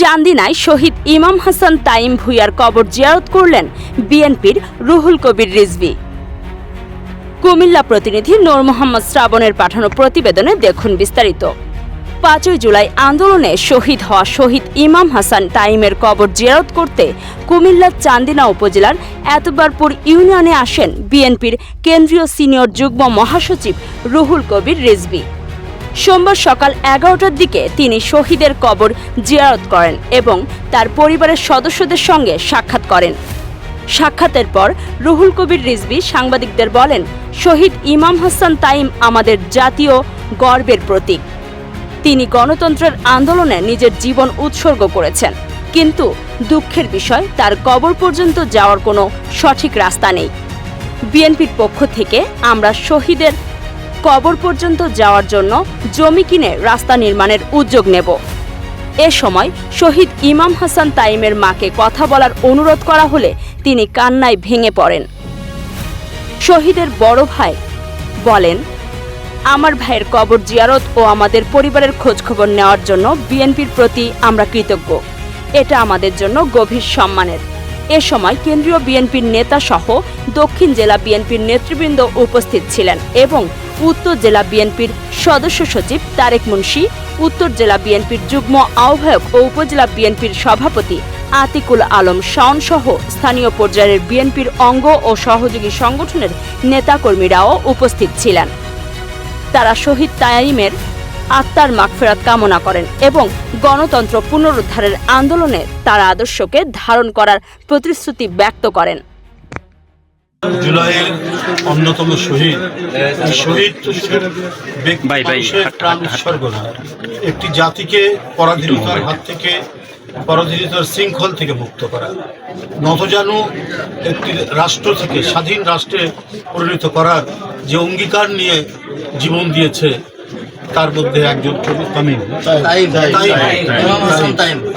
চান্দিনায় শহীদ ইমাম হাসান তাইম ভুইয়ার কবর জিয়ারত করলেন বিএনপির রুহুল কবির রিজভি। কুমিল্লা প্রতিনিধি নূর মোহাম্মদ শ্রাবণের পাঠানো প্রতিবেদনে দেখুন বিস্তারিত। পাঁচই জুলাই আন্দোলনে শহীদ হওয়া শহীদ ইমাম হাসান তাইমের কবর জিয়ারত করতে কুমিল্লার চান্দিনা উপজেলার এতবারপুর ইউনিয়নে আসেন বিএনপির কেন্দ্রীয় সিনিয়র যুগ্ম মহাসচিব রুহুল কবির রিজভি। সোমবার সকাল এগারোটার দিকে তিনি শহীদের কবর জিয়ারত করেন এবং তার পরিবারের সদস্যদের সঙ্গে সাক্ষাৎ করেন। সাক্ষাতের পর রুহুল কবির রিজভি সাংবাদিকদের বলেন, শহীদ ইমাম হাসান তাইম আমাদের জাতীয় গর্বের প্রতীক। তিনি গণতন্ত্রের আন্দোলনে নিজের জীবন উৎসর্গ করেছেন। কিন্তু দুঃখের বিষয়, তার কবর পর্যন্ত যাওয়ার কোনো সঠিক রাস্তা নেই। বিএনপির পক্ষ থেকে আমরা শহীদের কবর পর্যন্ত যাওয়ার জন্য জমি কিনে রাস্তা নির্মাণের উদ্যোগ নেব। এ সময় শহীদ ইমাম হাসান তাইমের মাকে কথা বলার অনুরোধ করা হলে তিনি কান্নায় ভেঙে পড়েন। শহীদের বড় ভাই বলেন, আমার ভাইয়ের কবর জিয়ারত ও আমাদের পরিবারের খোঁজখবর নেওয়ার জন্য বিএনপির প্রতি আমরা কৃতজ্ঞ। এটা আমাদের জন্য গভীর সম্মানের। এ সময় কেন্দ্রীয় বিএনপির নেতা সহ দক্ষিণ জেলা বিএনপির নেতৃবৃন্দ উপস্থিত ছিলেন এবং উত্তর জেলা বিএনপির সদস্য সচিব তারেক মুন্সি, উত্তর জেলা বিএনপির যুগ্ম আহ্বায়ক ও উপজেলা বিএনপির সভাপতি আতিকুল আলম শাওন সহ স্থানীয় পর্যায়ের বিএনপির অঙ্গ ও সহযোগী সংগঠনের নেতাকর্মীরাও উপস্থিত ছিলেন। তারা শহীদ তাইমের আত্মার মাগফেরাত কামনা করেন এবং গণতন্ত্র পুনরুদ্ধারের আন্দোলনে তার আদর্শকে ধারণ করার প্রতিশ্রুতি ব্যক্ত করেন। জুলাইয়ের অন্যতম শহীদ। এই শহীদ প্রাণ। উৎসর্গ না একটি জাতিকে পরাধীনতার হাত থেকে পরাধীনতার শৃঙ্খল থেকে মুক্ত করা। নতজানু একটি রাষ্ট্র থেকে স্বাধীন রাষ্ট্রে পরিণত করার যে অঙ্গীকার নিয়ে জীবন দিয়েছে তার মধ্যে একজন তামিম।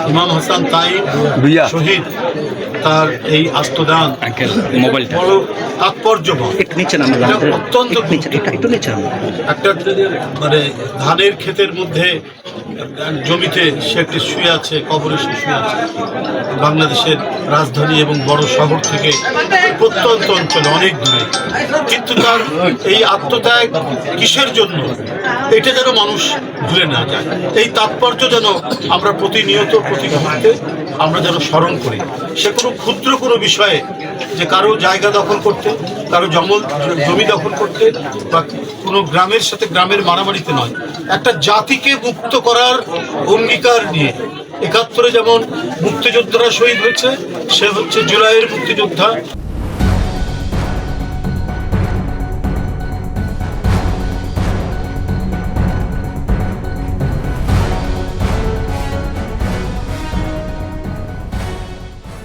ইমাম হাসান তাইম। শহীদ। তার এই আঙ্কেল মোবাইলটা। এটা অত্যন্ত একটা মানে ধানের ক্ষেতের মধ্যে জমিতে সে একটি শুয়ে আছে কবরে সে শুয়ে আছে। বাংলাদেশের রাজধানী এবং বড় শহর থেকে প্রত্যন্ত অঞ্চলে অনেক দূরে। কিন্তু তার এই আত্মত্যাগ কিসের জন্য? এটা যেন মানুষ ভুলে না যায়। এই তাৎপর্য যেন আমরা প্রতিনিয়ত প্রতি মুহূর্তে আমরা যেন স্মরণ করি। সে কোনো ক্ষুদ্র কোনো বিষয়ে যে কারও জায়গা দখল করতে, কারও জমল জমি দখল করতে বা কোনো গ্রামের সাথে গ্রামের মারামারিতে নয়। একটা জাতিকে মুক্ত করার অঙ্গীকার নিয়ে। একাত্তরে যেমন মুক্তিযোদ্ধারা শহীদ হয়েছে, সে হচ্ছে জুলাইয়ের মুক্তিযোদ্ধা।